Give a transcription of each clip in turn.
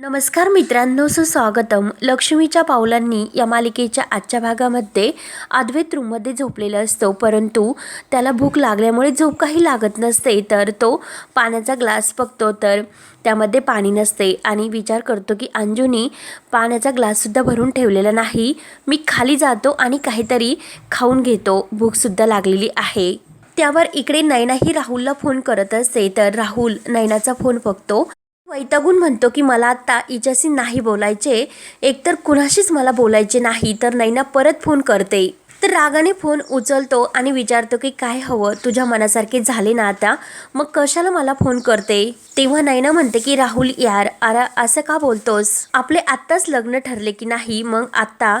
नमस्कार मित्रांनो सुस्वागतम. लक्ष्मीच्या पावलांनी या मालिकेच्या आजच्या भागामध्ये अद्वैत रूममध्ये झोपलेला असतो. परंतु त्याला भूक लागल्यामुळे झोप काही लागत नसते तर तो पाण्याचा ग्लास बघतो तर त्यामध्ये पाणी नसते. आणि विचार करतो की अंजुनी पाण्याचा ग्लाससुद्धा भरून ठेवलेला नाही. मी खाली जातो आणि काहीतरी खाऊन घेतो. भूकसुद्धा लागलेली आहे. त्यावर इकडे नैनाही राहुलला फोन करत असते तर राहुल नैनाचा फोन बघतो. वैतागून म्हणतो की मला आत्ता हिच्याशी नाही बोलायचे. एकतर कुणाशीच मला बोलायचे नाही तर नैना परत फोन करते. तर रागाने फोन उचलतो आणि विचारतो की काय हवं? तुझ्या मनासारखे झाले ना आता? मग कशाला मला फोन करते? तेव्हा नैना म्हणते की राहुल यार अरे असं का बोलतोस? आपले आत्ताच लग्न ठरले की नाही? मग आत्ता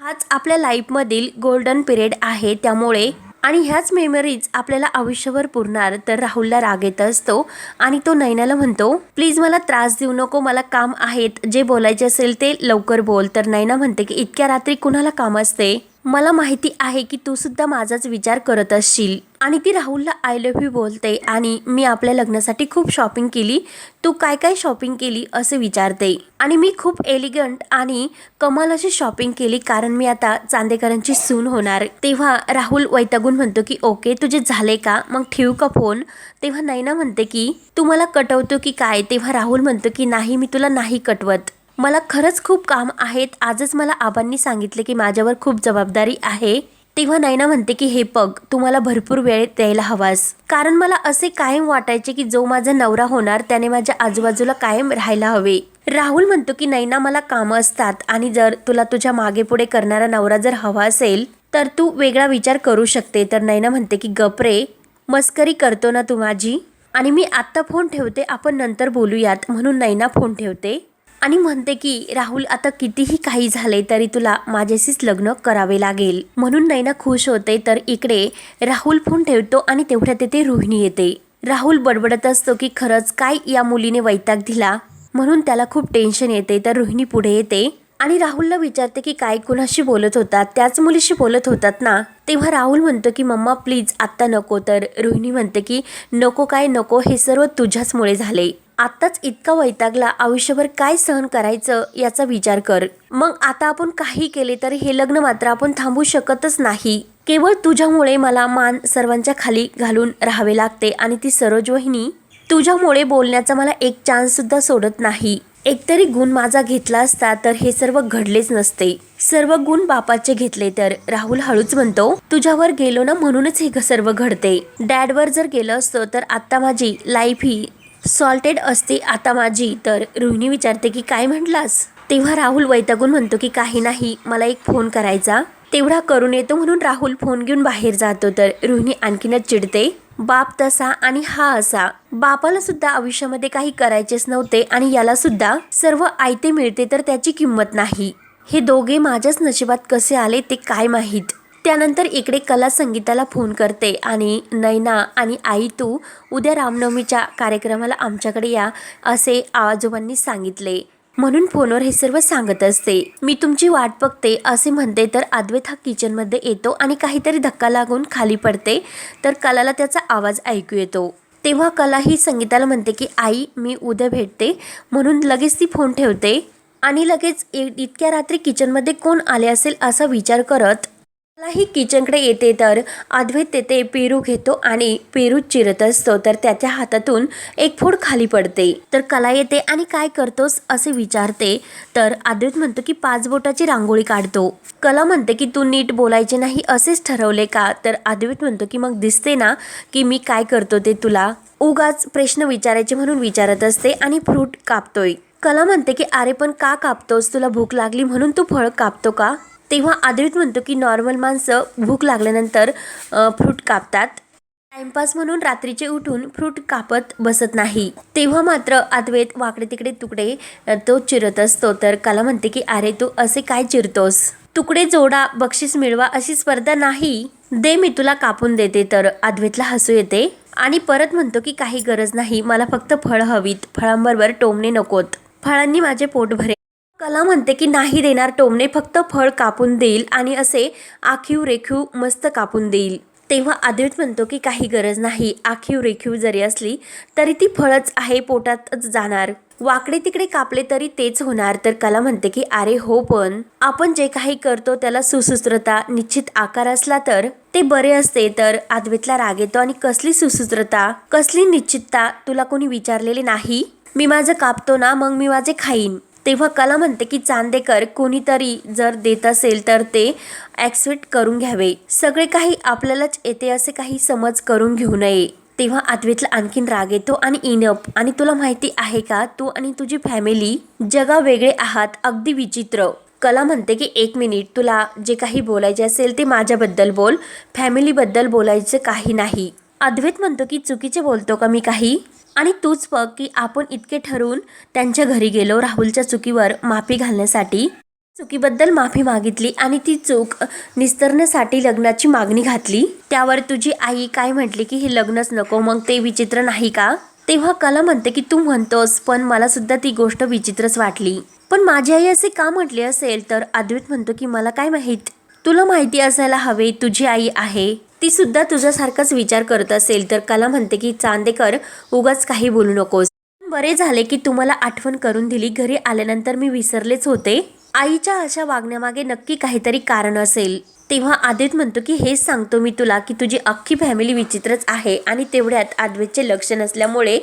हाच आपल्या लाईफमधील गोल्डन पिरियड आहे त्यामुळे आणि ह्याच मेमरीज आपल्याला आयुष्यभर पुरणार. तर राहुलला राग येत असतो आणि तो नैनाला म्हणतो प्लीज मला त्रास देऊ नको मला काम आहेत. जे बोलायचे असेल ते लवकर बोल. तर नैना म्हणते की इतक्या रात्री कुणाला काम असते? मला माहिती आहे की तू सुद्धा माझाच विचार करत असशील. आणि ती राहुलला आय लव्ह यू बोलते आणि मी आपल्या लग्नासाठी खूप शॉपिंग केली. तू काय काय शॉपिंग केली असे विचारते. आणि मी खूप एलिगंट आणि कमाल अशी शॉपिंग केली कारण मी आता चांदेकरांची सून होणार. तेव्हा राहुल वैतागून म्हणतो की ओके तुझे झाले का? मग ठेवू का फोन तेव्हा नैना म्हणते की तू मला कटवतो की काय? तेव्हा राहुल म्हणतो की नाही मी तुला नाही कटवत. मला खरंच खूप काम आहेत. आजच मला आबांनी सांगितले की माझ्यावर खूप जबाबदारी आहे. तेव्हा नैना म्हणते की हे पग तुम्हाला भरपूर वेळ द्यायला हवास. कारण मला असे कायम वाटायचे की जो माझा नवरा होणार त्याने माझ्या आजूबाजूला कायम राहायला हवे. राहुल म्हणतो की नैना मला कामं असतात आणि जर तुला तुझ्या मागे पुढे करणारा नवरा जर हवा असेल तर तू वेगळा विचार करू शकते. तर नैना म्हणते की गपरे मस्करी करतो ना तू माझी. आणि मी आत्ता फोन ठेवते आपण नंतर बोलूयात. म्हणून नैना फोन ठेवते. आणि म्हणते की राहुल आता कितीही काही झाले तरी तुला माझ्याशीच लग्न करावे लागेल. म्हणून नैना खुश होते तर इकडे राहुल फोन ठेवतो आणि तेवढ्या तिथे रोहिणी येते. राहुल बडबडत असतो की खरंच काय या मुलीने वैताग दिला? म्हणून त्याला खूप टेन्शन येते तर रोहिणी पुढे येते आणि राहुलला विचारते की काय कुणाशी बोलत होतात त्याच मुलीशी बोलत होतात ना. तेव्हा राहुल म्हणतो की मम्मा प्लीज आत्ता नको. तर रोहिणी म्हणते की नको काय नको हे सर्व तुझ्याचमुळे झाले. आत्ताच इतका वैतागला आयुष्यभर काय सहन करायचं याचा विचार कर. मग आता आपण काही केले तरी हे लग्न मात्र आपण थांबू शकतच नाही. केवळ तुझ्यामुळे मला मान सर्वांच्या खाली घालून राहावे लागते आणि ती सरोज वहिनी तुझ्यामुळे बोलण्याचा मला एक चान्स सुद्धा सोडत नाही. एकतरी गुण माझा घेतला असता तर हे सर्व घडलेच नसते. सर्व गुण बापाचे घेतले तर राहुल हळूच म्हणतो तुझ्यावर गेलो ना म्हणूनच हे सर्व घडते. डॅडवर जर गेलं असतं तर आता माझी लाईफ ही सॉल्टेड असते. आता माझी. तर रोहिणी विचारते की काय म्हटलास? तेव्हा राहुल वैतागून म्हणतो की काही नाही. मला एक फोन करायचा. तेवढा करून येतो. म्हणून राहुल फोन घेऊन बाहेर जातो. तर रोहिणी आणखीनच चिडते. बाप तसा आणि हा असा. बापाला सुद्धा आयुष्यामध्ये काही करायचेच नव्हते आणि याला सुद्धा सर्व आयते मिळते तर त्याची किंमत नाही. हे दोघे माझ्याच नशिबात कसे आले ते काय माहीत? त्यानंतर इकडे कला संगीताला फोन करते आणि नैना आणि आई तू उद्या रामनवमीच्या कार्यक्रमाला आमच्याकडे या असे आजोबांनी सांगितले. म्हणून फोनवर हे सर्व सांगत असते. मी तुमची वाट बघते असे म्हणते तर अद्वैत हा किचनमध्ये येतो आणि काहीतरी धक्का लागून खाली पडते तर कलाला त्याचा आवाज ऐकू येतो. तेव्हा कला ही संगीताला म्हणते की आई मी उद्या भेटते. म्हणून लगेच ती फोन ठेवते. आणि लगेच इतक्या रात्री किचनमध्ये कोण आले असेल असा विचार करत मलाही किचनकडे येते तर. अद्वैत तेथे पेरू घेतो आणि पेरू चिरत असतो तर त्याच्या हातातून एक फोड खाली पडते. तर कला येते आणि काय करतोस असे विचारते. तर अद्वैत म्हणतो की पाच बोटाची रांगोळी काढतो. कला म्हणते की तू नीट बोलायचे नाही असेच ठरवले का? तर अद्वैत म्हणतो की मग दिसते ना की मी काय करतो ते तुला? उगाच प्रश्न विचारायचे म्हणून विचारत असते आणि फ्रूट कापतोय. कला म्हणते की अरे पण का कापतोस? तुला भूक लागली म्हणून तू फळ कापतो का? तेव्हा आदरीत म्हणतो की नॉर्मल माणसं भूक लागल्यानंतर फ्रूट कापतात. टाइमपास म्हणून रात्रीचे उठून फ्रूट कापत बसत नाही. तेव्हा मात्र अद्वैत वाकडे तिकडे तुकडे तो चिरत असतो. तर कला म्हणते की अरे तू असे काय चिरतोस? तुकडे जोडा बक्षीस मिळवा अशी स्पर्धा नाही. दे मी तुला कापून देते. तर अद्वैतला हसू येते आणि परत म्हणतो की काही गरज नाही. मला फक्त फळ हवीत. फळांबरोबर टोमणे नकोत. फळांनी माझे पोट भरे कला म्हणते की नाही देणार टोमणे फक्त फळ कापून देईल आणि असे आखीव रेखीव मस्त कापून देईल. तेव्हा अद्वैत म्हणतो की काही गरज नाही. आखीव रेखीव जरी असली तरी ती फळच आहे पोटातच जाणार. वाकडे तिकडे कापले तरी तेच होणार. तर कला म्हणते की अरे हो पण. आपण जे काही करतो त्याला सुसूत्रता निश्चित आकार असला तर ते बरे असते. तर अद्वैतला राग येतो आणि कसली सुसूत्रता कसली निश्चितता तुला कोणी विचारलेले नाही? मी माझं कापतो ना मग मी माझे खाईन. तेव्हा कला म्हणते की चांदेकर कोणीतरी जर देत असेल तर ते ॲक्सेप्ट करून घ्यावे. सगळे काही आपल्यालाच येते असे काही समज करून घेऊ नये. तेव्हा अद्वैतला आणखीन राग येतो आणि इनप आणि तुला माहिती आहे का? तू आणि तुझी फॅमिली जगा वेगळे आहात अगदी विचित्र. कला म्हणते की एक मिनिट तुला जे काही बोलायचे असेल ते माझ्याबद्दल बोल. फॅमिलीबद्दल बोलायचं काही नाही. अद्वैत म्हणतो की चुकीचे बोलतो का मी काही? आणि तूच बघ की आपण इतके ठरवून त्यांच्या घरी गेलो राहुलच्या चुकीवर माफी घालण्यासाठी. चुकीबद्दल माफी मागितली आणि ती चूक निस्तरण्यासाठी लग्नाची मागणी घातली. त्यावर तुझी आई काय म्हटली की हे लग्नच नको मग ते विचित्र नाही का? तेव्हा कला म्हणते की तू म्हणतोस पण मला सुद्धा ती गोष्ट विचित्रच वाटली. पण माझी आई असे का म्हटले असेल? तर अद्वैत म्हणतो की मला काय माहीत? तुला माहिती असायला हवे तुझी आई आहे. ती सुद्धा तुझ्यासारखाच विचार करत असेल तर कला म्हणते की चांदेकर उगाच काही बोलू नकोस. बरे झाले की तुम्हाला आठवण करून दिली. घरी आल्यानंतर मी विसरलेच होते. आईच्या अशा वागण्यामागे नक्की काहीतरी कारण असेल. तेव्हा आदित म्हणतो की हेच सांगतो मी तुला की तुझी अख्खी फॅमिली विचित्रच आहे आणि तेवढ्यात आद्वेतचे लक्ष नसल्यामुळे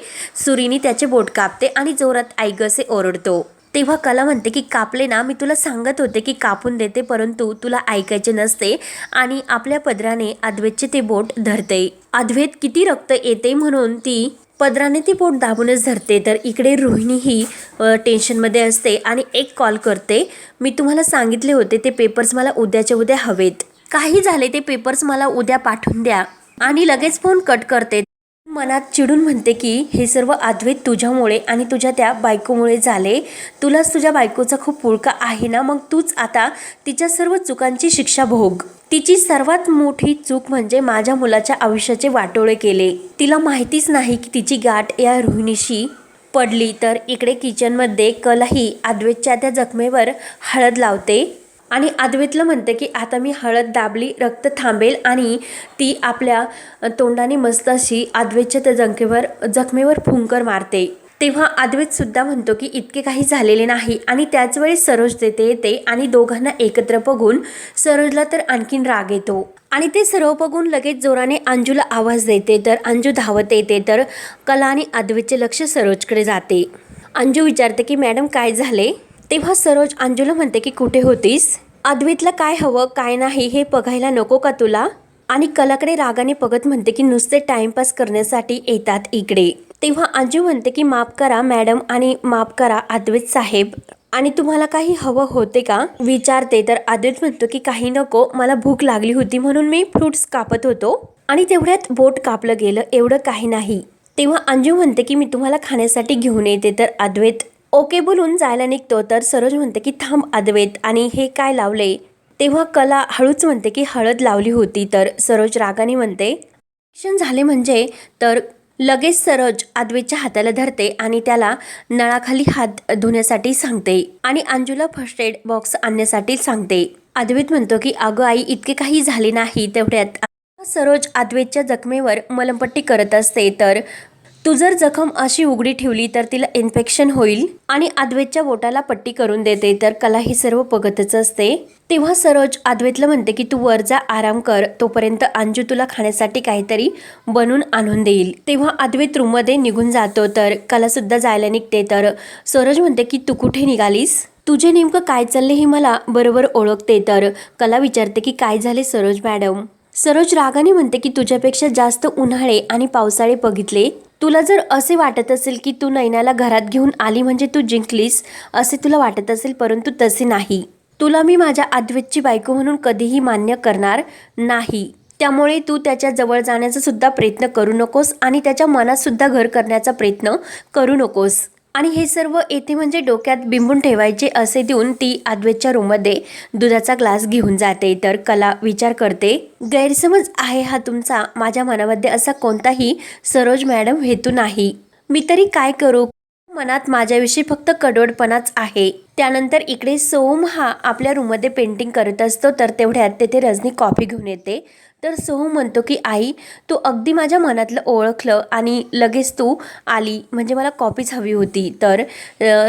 सुरीनी त्याचे बोट कापते आणि जोरात ऐगसे ओरडतो. तेव्हा कला म्हणते की कापले ना मी तुला सांगत होते की कापून देते परंतु तुला ऐकायचे नसते आणि आपल्या पदराने अद्वैतचे ते बोट धरते. अद्वैत किती रक्त येते म्हणून ती पदराने ती बोट दाबूनच धरते. तर इकडे रोहिणी ही टेन्शनमध्ये असते आणि एक कॉल करते. मी तुम्हाला सांगितले होते ते पेपर्स मला उद्याच्या उद्या हवेत. काही झाले ते पेपर्स मला उद्या पाठवून द्या. आणि लगेच फोन कट करते. मनात चिडून म्हणते की हे सर्व अद्वैत तुझ्यामुळे आणि तुझ्या त्या बायकोमुळे झाले. तुलाच तुझ्या बायकोचा खूप पुळका आहे ना? मग तूच आता तिच्या सर्व चुकांची शिक्षा भोग. तिची सर्वात मोठी चूक म्हणजे माझ्या मुलाच्या आयुष्याचे वाटोळे केले. तिला माहितीच नाही की तिची गाठ या रोहिणीशी पडली. तर इकडे किचनमध्ये कलाही अद्वैतच्या त्या जखमेवर हळद लावते. आणि अद्वैतला म्हणते की आता मी हळद दाबली रक्त थांबेल आणि ती आपल्या तोंडाने मस्त अशी अद्वैतच्या त्या जखमेवर जखमेवर फुंकर मारते. तेव्हा अद्वैत सुद्धा म्हणतो की इतके काही झालेले नाही. आणि त्याच वेळी सरोज देते येते आणि दोघांना एकत्र बघून सरोजला तर आणखीन राग येतो. आणि ते सर्व बघून लगेच जोराने अंजूला आवाज देते तर अंजू धावत येते तर कला आणि अद्वैतचे लक्ष सरोजकडे जाते. अंजू विचारते की मॅडम काय झाले? तेव्हा सरोज अंजूला म्हणते की कुठे होतीस? अद्वैतला काय हवं काय नाही हे बघायला नको का तुला? आणि कलाकडे रागाने बघत म्हणते की नुसते टाइमपास करण्यासाठी येतात इकडे. तेव्हा अंजू म्हणते की माफ करा मॅडम आणि माफ करा अद्वैत साहेब. आणि तुम्हाला काही हवं होते का? विचारते. तर अद्वैत म्हणतो की काही नको मला भूक लागली होती म्हणून मी फ्रुट्स कापत होतो. आणि तेवढ्यात बोट कापलं गेलं एवढं काही नाही. तेव्हा अंजू म्हणते की मी तुम्हाला खाण्यासाठी घेऊन येते. तर अद्वैत ओके बोलून जायला निघतो तर सरोज म्हणते की थांब अद्वैत. आणि हे काय लावले? तेव्हा कला हळूच म्हणते की हळद लावली होती. तर सरोज रागाने म्हणते शिक्षण झाले म्हणजे? तर लगेच सरोज अद्वैतच्या हाताला धरते आणि त्याला नळाखाली हात धुण्यासाठी सांगते आणि अंजूला फर्स्ट एड बॉक्स आणण्यासाठी सांगते. अद्वैत म्हणतो की अगं आई इतके काही झाले नाही तेवढ्यात. सरोज अद्वैतच्या जखमेवर मलमपट्टी करत असते तर तू जर जखम अशी उघडी ठेवली तर तिला इन्फेक्शन होईल आणि अद्वैतच्या बोटाला पट्टी करून देते. तर कला ही सर्व बघतच असते. तेव्हा सरोज अद्वैतला म्हणते की तू वर जा आराम कर. तोपर्यंत अंजू तुला खाण्यासाठी काहीतरी बनवून आणून देईल. तेव्हा अद्वैत रूममध्ये निघून जातो. तर कलासुद्धा जायला निघते. तर सरोज म्हणते की तू कुठे निघालीस? तुझे नेमकं काय चालले हे मला बरोबर ओळखते. तर कला विचारते की काय झाले सरोज मॅडम? सरोज रागाने म्हणते की तुझ्यापेक्षा जास्त उन्हाळे आणि पावसाळे बघितले. तुला जर असे वाटत असेल की तू नैनाला घरात घेऊन आली म्हणजे तू जिंकलीस असे तुला वाटत असेल परंतु तसे नाही. तुला मी माझ्या अद्वैतची बायको म्हणून कधीही मान्य करणार नाही. त्यामुळे तू त्याच्याजवळ जाण्याचा सुद्धा प्रयत्न करू नकोस आणि त्याच्या मनातसुद्धा घर करण्याचा प्रयत्न करू नकोस. आणि हे सर्व येथे म्हणजे डोक्यात बिंबून ठेवायचे असे देऊन ती अद्वैतच्या रूममध्ये दुधाचा ग्लास घेऊन जाते. तर कला विचार करते गैरसमज आहे हा तुमचा? माझ्या मनामध्ये असा कोणताही सरोज मॅडम हेतू नाही. मी तरी काय करू? मनात माझ्याविषयी फक्त कडवडपणाच आहे. त्यानंतर इकडे सोम हा आपल्या रूममध्ये पेंटिंग करत असतो. तर तेवढ्यात तेथे रजनी कॉफी घेऊन येते. तर सोहम म्हणतो की आई तू अगदी माझ्या मनातलं ओळखलं आणि लगेच तू आली. म्हणजे मला कॉपीच हवी होती. तर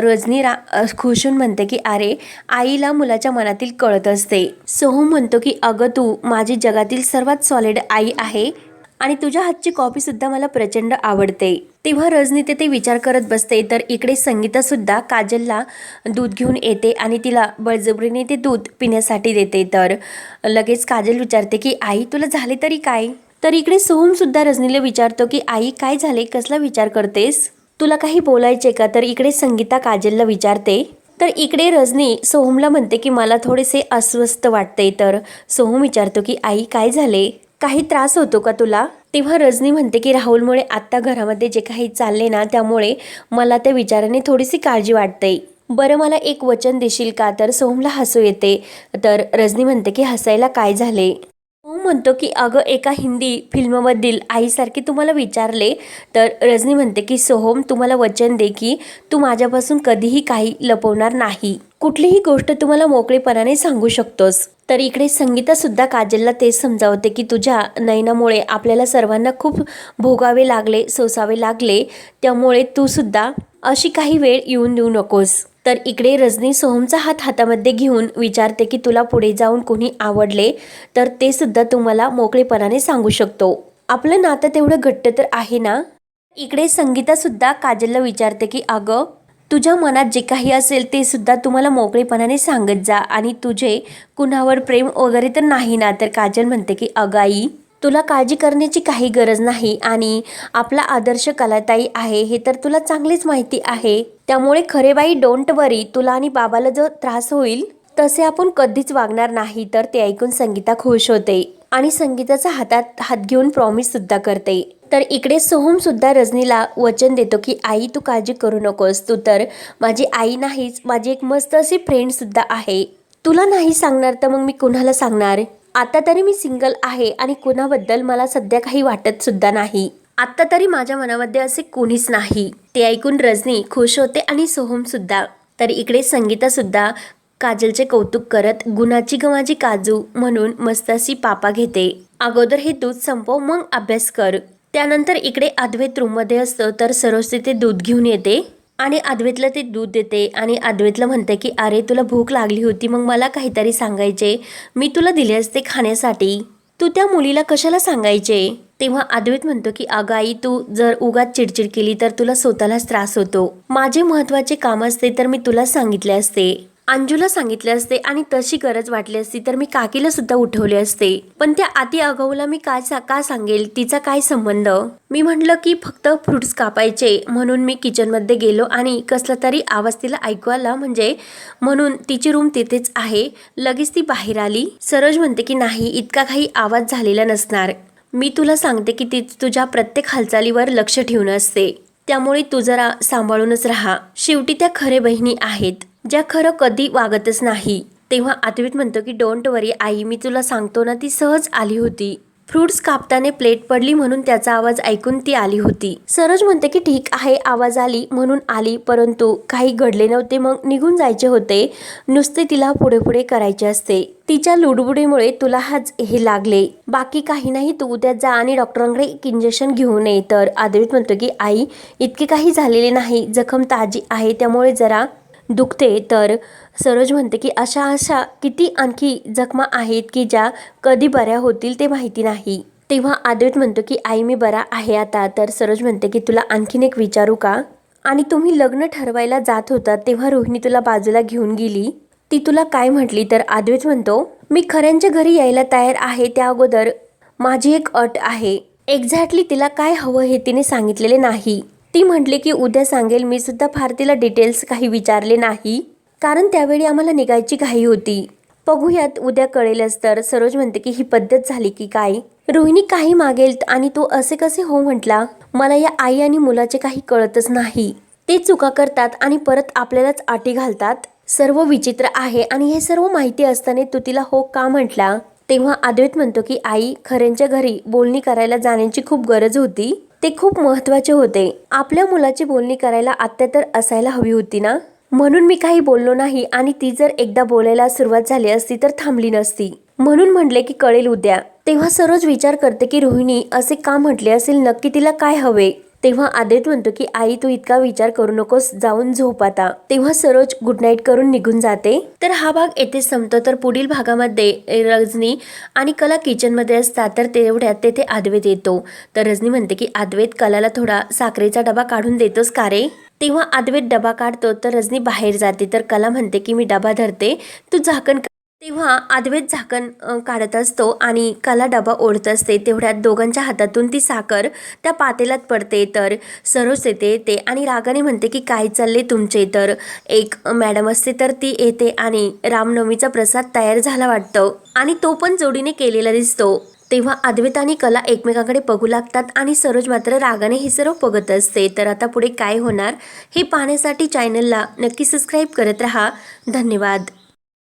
रजनी रा खुशून म्हणते की अरे आईला मुलाच्या मनातील कळत असते. सोहम म्हणतो की अगं तू माझी जगातील सर्वात सॉलिड आई आहे आणि तुझ्या हातची कॉपीसुद्धा मला प्रचंड आवडते. तेव्हा रजनी ते ते विचार करत बसते. तर इकडे संगीतासुद्धा काजलला दूध घेऊन येते आणि तिला बळजबरीने ते दूध पिण्यासाठी देते. तर लगेच काजल विचारते की आई तुला झाले तरी काय? तर इकडे सोहमसुद्धा रजनीला विचारतो की आई काय झाले? कसला विचार करतेस? तुला काही बोलायचे का? तर इकडे संगीता काजलला विचारते. तर इकडे रजनी सोहमला म्हणते की मला थोडेसे अस्वस्थ वाटते. तर सोहम विचारतो की आई काय झाले? काही त्रास होतो का तुला? तेव्हा रजनी म्हणते की राहुलमुळे आत्ता घरामध्ये जे काही चालले ना त्यामुळे मला त्या विचाराने थोडीशी काळजी वाटते. बरं मला एक वचन देशील का? तर सोहमला हसू येते. तर रजनी म्हणते की हसायला काय झाले? म्हणतो की अगं एका हिंदी फिल्ममधील आईसारखी तुम्हाला विचारले तर रजनी म्हणते की सोहम तुम्हाला वचन दे की तू माझ्यापासून कधीही काही लपवणार नाही. कुठलीही गोष्ट तुम्हाला मोकळेपणाने सांगू शकतोस. तर इकडे संगीता सुद्धा काजलला तेच समजावते की तुझ्या नयनामुळे आपल्याला सर्वांना खूप भोगावे लागले सोसावे लागले. त्यामुळे तू सुद्धा अशी काही वेळ येऊन देऊ नकोस. तर इकडे रजनी सोहमचा हात हातामध्ये घेऊन विचारते की तुला पुढे जाऊन कोणी आवडले तर ते सुद्धा तुम्हाला मोकळेपणाने सांगू शकतो. आपलं नातं तेवढं घट्ट तर आहे ना इकडे संगीता सुद्धा काजलला विचारते की अगं तुझ्या मनात जे काही असेल ते सुद्धा तुम्हाला मोकळेपणाने सांगत जा आणि तुझे कुणावर प्रेम वगैरे तर नाही ना तर काजल म्हणते की अगाई तुला काळजी करण्याची काही गरज नाही आणि आपला आदर्श कलाताई आहे हे तर तुला चांगलीच माहिती आहे. त्यामुळे खरे बाई डोंट वरी तुला आणि बाबाला जो त्रास होईल तसे आपण कधीच वागणार नाही तर ते ऐकून संगीता खुश होते आणि संगीताचा हातात हात घेऊन प्रॉमिस सुद्धा करते. तर इकडे सोहम सुद्धा रजनीला वचन देतो की आई तू काळजी करू नकोस. तू तर माझी आई नाहीच माझी एक मस्त अशी फ्रेंड सुद्धा आहे. तुला नाही सांगणार तर मग मी कुणाला सांगणार? आता तरी मी सिंगल आहे आणि कुणाबद्दल मला सध्या काही वाटत सुद्धा नाही. आत्ता तरी माझ्या मनामध्ये असे कोणीच नाही. ते ऐकून रजनी खुश होते आणि सोहम सुद्धा. तर इकडे संगीता सुद्धा काजलचे कौतुक करत गुणाची गमाची काजू म्हणून मस्त अशी पापा घेते. अगोदर हे दूध संपव मग अभ्यास कर. त्यानंतर इकडे अद्वैत रूममध्ये असतो तर सरोज तिथे दूध घेऊन येते. आणि अद्वैतला ते दूध देते आणि अद्वैतला म्हणते की अरे तुला भूक लागली होती मग मला काहीतरी सांगायचे. मी तुला दिले असते खाण्यासाठी. तू त्या मुलीला कशाला सांगायचे? तेव्हा अद्वैत म्हणतो की अगं आई तू जर उगात चिडचिड केली तर तुला स्वतःलाच त्रास होतो. माझे महत्त्वाचे काम असते तर मी तुला सांगितले असते. अंजूला सांगितले असते आणि तशी गरज वाटली असती तर मी काकीला सुद्धा उठवले असते. पण त्या अति अगाऊला मी काय सा- का सांगेल तिचा काय संबंध? मी म्हटलं की फक्त फ्रुट्स कापायचे म्हणून मी किचनमध्ये गेलो आणि कसला तरी आवाज तिला ऐकू आला म्हणजे म्हणून तिची रूम तिथेच आहे. लगेच ती बाहेर आली. सरोज म्हणते की नाही इतका काही आवाज झालेला नसणार. मी तुला सांगते की ती तुझ्या प्रत्येक हालचालीवर लक्ष ठेवून असते. त्यामुळे तू जरा सांभाळूनच राहा. शेवटी त्या खरे बहिणी आहेत. ज्या खरं कधी वागतच नाही. तेव्हा अद्वैत म्हणतो की डोंट वरी आई मी तुला सांगतो ना ती सहज आली होती. फ्रुट्स कापताना प्लेट पडली म्हणून त्याचा आवाज ऐकून ती आली होती. सरोज म्हणते की ठीक आहे आवाज आली म्हणून आली परंतु काही घडले नव्हते मग निघून जायचे होते. नुसते तिला पुढे पुढे करायचे असते. तिच्या लुडबुडीमुळे तुला हाच हे लागले. बाकी काही नाही तू उद्या जा आणि डॉक्टरांकडे एक इंजेक्शन घेऊन ये. तर अद्वैत म्हणतो की आई इतके काही झालेले नाही. जखम ताजी आहे त्यामुळे जरा दुखते तर सरोज म्हणते की अशा अशा किती आणखी जखमा आहेत की ज्या कधी बऱ्या होतील ते माहिती नाही. तेव्हा आदित म्हणतो की आई मी बरा आहे आता. तर सरोज म्हणते की तुला आणखीन एक विचारू का? आणि तुम्ही लग्न ठरवायला जात होता तेव्हा रोहिणी तुला बाजूला घेऊन गेली. ती तुला काय म्हटली? तर अद्वैत म्हणतो मी खऱ्यांच्या घरी यायला तयार आहे त्या अगोदर. माझी एक अट आहे. एक्झॅक्टली तिला काय हवं हे तिने सांगितलेले नाही. ती म्हटली की उद्या सांगेल मी सुद्धा फार तिला डिटेल्स काही विचारले नाही. कारण त्यावेळी आम्हाला निघायची घाई होती. बघूयात उद्या कळेलच तर. सरोज म्हणते की ही पद्धत झाली की काय? रोहिणी काही मागेल आणि तो असे कसे हो म्हटला मला या आई आणि मुलाचे काही कळतच नाही. ते चुका करतात आणि परत आपल्यालाच आटी घालतात. सर्व विचित्र आहे आणि हे सर्व माहिती असताना तू तिला हो का म्हटला? तेव्हा अद्वैत म्हणतो की आई खऱ्यांच्या घरी बोलणी करायला जाण्याची खूप गरज होती. ते खूप महत्त्वाचे होते. आपल्या मुलाची बोलणी करायला आत्या तर असायला हवी होती ना? म्हणून मी काही बोललो नाही आणि ती जर एकदा बोलायला सुरुवात झाली असती तर थांबली नसती. म्हणून म्हटले की कळेल उद्या. तेव्हा सरोज विचार करते की रोहिणी असे का म्हटले असेल? नक्की तिला काय हवे? तेव्हा आदित म्हणतो की आई तू इतका विचार करू नकोस जाऊन झोप आता. तेव्हा सरोज गुड नाईट करून निघून जाते. तर हा भाग येथे संपतो. तर पुढील भागामध्ये रजनी आणि कला किचनमध्ये असतात. तर तेवढ्यात तेथे आद्वैत येतो. तर रजनी म्हणते की आद्वैत कलाला थोडा साखरेचा डबा काढून देतोस का रे? तेव्हा अद्वैत डबा काढतो. तर रजनी बाहेर जाते. तर कला म्हणते की मी डबा धरते. तू झाकण तेव्हा अद्वैत झाकण काढत असतो आणि कला डबा ओढत असते. तेवढ्यात दोघांच्या हातातून ती साखर त्या पातेल्यात पडते. तर सरोज येते येते आणि रागाने म्हणते की काय चालले तुमचे? तर एक मॅडम असते तर ती येते आणि रामनवमीचा प्रसाद तयार झाला वाटतं आणि तो पण जोडीने केलेला दिसतो. तेव्हा अद्वैत आणि कला एकमेकांकडे बघू लागतात आणि सरोज मात्र रागाने हे सर्व बघत असते. तर आता पुढे काय होणार हे पाहण्यासाठी चॅनलला नक्की सबस्क्राईब करत राहा. धन्यवाद.